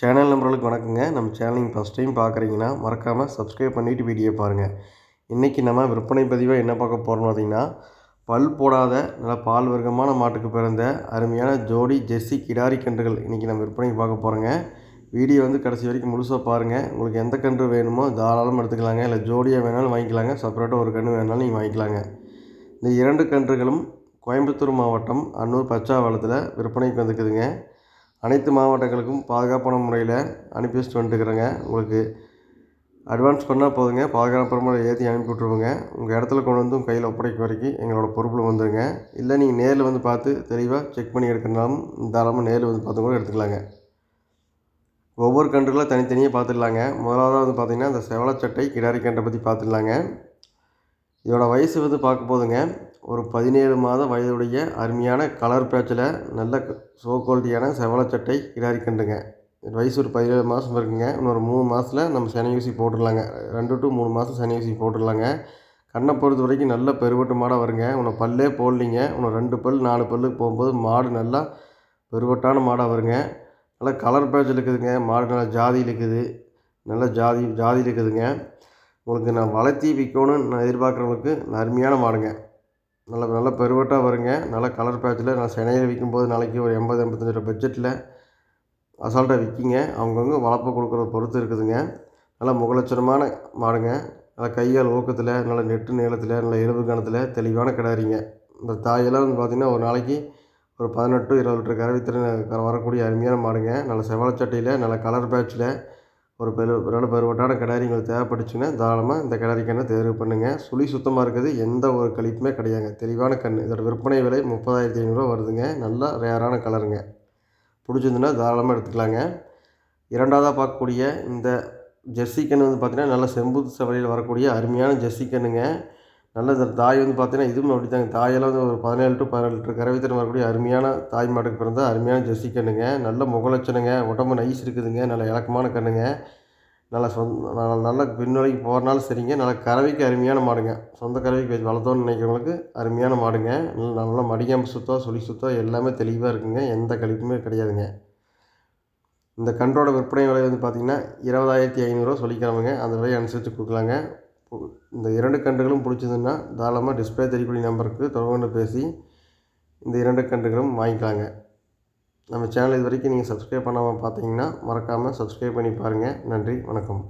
Channel நம்பர்களுக்கு வணக்கங்க. நம்ம channelling first time பார்க்குறீங்கன்னா மறக்காமல் சப்ஸ்கிரைப் பண்ணிவிட்டு வீடியோ பாருங்கள் இன்றைக்கி நம்ம விற்பனை பதிவாக என்ன பார்க்க போகிறோம் பார்த்திங்கன்னா பல் போடாத நல்ல பால் வர்க்கமான மாட்டுக்கு பிறந்த அருமையான ஜோடி ஜெர்சி கிடாரி கன்றுகள் இன்றைக்கி நம்ம விற்பனைக்கு பார்க்க போகிறோங்க வீடியோ வந்து கடைசி வரைக்கும் முழுசாக பாருங்கள் உங்களுக்கு எந்த கன்று வேணுமோ தாராளமாக எடுத்துக்கலாங்க. இல்லை ஜோடியாக வேணாலும் வாங்கிக்கலாங்க. செப்பரேட்டாக ஒரு கன்று வேணாலும் நீங்கள் வாங்கிக்கலாங்க. இந்த இரண்டு கன்றுகளும் கோயம்புத்தூர் மாவட்டம் அன்னூர் பச்சாவளத்தில் விற்பனைக்கு வந்துக்குதுங்க அனைத்து மாவட்டங்களுக்கும் பாதுகாப்பான முறையில் அனுப்பி வச்சுட்டு வந்துட்டுருக்குறேங்க. உங்களுக்கு அட்வான்ஸ் பண்ணால் போதுங்க. பாதுகாப்பான முறையில் ஏற்றி அனுப்பி விட்ருவோங்க உங்கள் இடத்துல கொண்டு வந்து கையில் ஒப்படைக்க வரைக்கும் எங்களோட பொறுப்பில் வந்துடுங்க இல்லை நீங்கள் நேரில் வந்து பார்த்து தெளிவாக செக் பண்ணி எடுக்கிறனாலும் தாராளமாக நேரில் வந்து பார்த்து கூட எடுத்துக்கலாங்க. ஒவ்வொரு கன்றுகளும் தனித்தனியாக பார்த்துடலாங்க. முதலாவதாக வந்து பார்த்திங்கன்னா இந்த செவலச்சட்டை கிடாரி கன்றை பற்றி பார்த்துடலாங்க. இதோட வயசு வந்து பார்க்க போதுங்க. ஒரு பதினேழு மாத வயதுடைய அருமையான கலர் பேட்சில் நல்ல சோ குவாலிட்டியான செவலச்சட்டை கிடாரி கண்டுங்க வயசு ஒரு பதினேழு மாதம் இருக்குங்க. இன்னொரு மூணு மாதத்தில் நம்ம சனி ஊசி போட்டுடலாங்க. ரெண்டு டு மூணு மாதம் சனி ஊசி போட்டுடலாங்க. கண்ணை பொறுத்த வரைக்கும் நல்ல பெருவட்டு மாடாக வருங்க. உன்னை பல்லே போடலிங்க. உன்னை ரெண்டு பல் நாலு பல்லுக்கு போகும்போது மாடு நல்லா பெருவட்டான மாடாக வருங்க. நல்லா கலர் பேட்சில் இருக்குதுங்க. மாடு நல்லா ஜாதியில் இருக்குது. நல்லா ஜாதி ஜாதியில் இருக்குதுங்க. உங்களுக்கு நான் வளர்த்தி விற்கணும்னு நான் எதிர்பார்க்குறவங்களுக்கு அருமையான மாடுங்க. நல்ல நல்ல பெருவட்டாக வருங்க. நல்ல கலர் பேட்சில் நான் சென்னையில் விற்கும்போது நாளைக்கு ஒரு எண்பது எண்பத்தஞ்சு ரூபா பட்ஜெட்டில் அசால்ட்டாக விற்கிங்க அவங்கவுங்க வளர்ப்பு கொடுக்குறத பொறுத்து இருக்குதுங்க. நல்லா முகலட்சணமான மாடுங்க. நல்லா கையால் ஊக்கத்தில் நல்ல நெட்டு நீளத்தில் நல்ல எலும்பு கணத்தில் தெளிவான கிடாரிங்க இந்த தாயெல்லாம் வந்து பார்த்திங்கன்னா ஒரு நாளைக்கு ஒரு பதினெட்டு இருபது லிட்டர் கரவித்திறன் வரக்கூடிய அருமையான மாடுங்க. நல்ல செவலச்சட்டையில் நல்ல கலர் பேட்சில் ஒரு பெரு நல்ல பருவட்டான கிடாரி உங்களுக்கு தேவைப்பட்டுச்சுன்னா தாராளமாக இந்த கிடாரி கண்ணை தேர்வு பண்ணுங்கள் சுழி சுத்தமாக இருக்குது எந்த ஒரு கழிப்புமே கிடையாதுங்க. தெளிவான கண் இதோட விற்பனை விலை முப்பதாயிரத்தி ஐநூறுரூவா வருதுங்க. நல்லா ரேரான கலருங்க. பிடிச்சிருந்துன்னா தாராளமாக எடுத்துக்கலாங்க. இரண்டாவதாக பார்க்கக்கூடிய இந்த ஜெர்சி கன்று வந்து பார்த்திங்கன்னா நல்ல செம்புத்து சவரியில் வரக்கூடிய அருமையான ஜெர்சி கன்றுங்க நல்ல தாய் வந்து பார்த்தீங்கன்னா இதுவும் அப்படி தாங்க தாயெல்லாம் வந்து ஒரு பதினேழு டு பதினெட்டு லிட்டர் திறன் வரக்கூடிய அருமையான தாய் மாட்டுக்கு பிறந்த அருமையான ஜெர்சி கண்ணுங்க. நல்ல முகலட்சணுங்க. உடம்பு நைஸ் இருக்குதுங்க. நல்ல இலக்கமான கண்ணுங்க. நல்ல சொந்த நல்ல பின்னொலைக்கு போகிறனாலும் சரிங்க. நல்ல கறவைக்கு அருமையான மாடுங்க. சொந்த கறவைக்கு வளர்த்தோன்னு நினைக்கிறவங்களுக்கு அருமையான மாடுங்க. நல்ல நல்லா மடிகாம்பு சுத்தம் சுழி சுத்தம் எல்லாமே தெளிவாக இருக்குங்க. எந்த கழிப்புமே கிடையாதுங்க. இந்த கன்றோட விற்பனை விலை வந்து பார்த்திங்கன்னா இருபதாயிரத்தி ஐநூறுரூவா சொல்லிக்கிறாங்க அந்த விலையை அனுசரித்து கொடுக்கலாங்க. இந்த இரண்டு கன்றுகளும் பிடிச்சதுன்னா தாராளமாக டிஸ்பிளே தெரியக்கூடிய நம்பருக்கு தொடர்பு பேசி இந்த இரண்டு கன்றுகளும் வாங்கிக்கலாங்க. நம்ம சேனல் இது வரைக்கும் நீங்கள் சப்ஸ்கிரைப் பண்ணாமல் பார்த்தீங்கன்னா மறக்காமல் சப்ஸ்கிரைப் பண்ணி பாருங்கள் நன்றி வணக்கம்.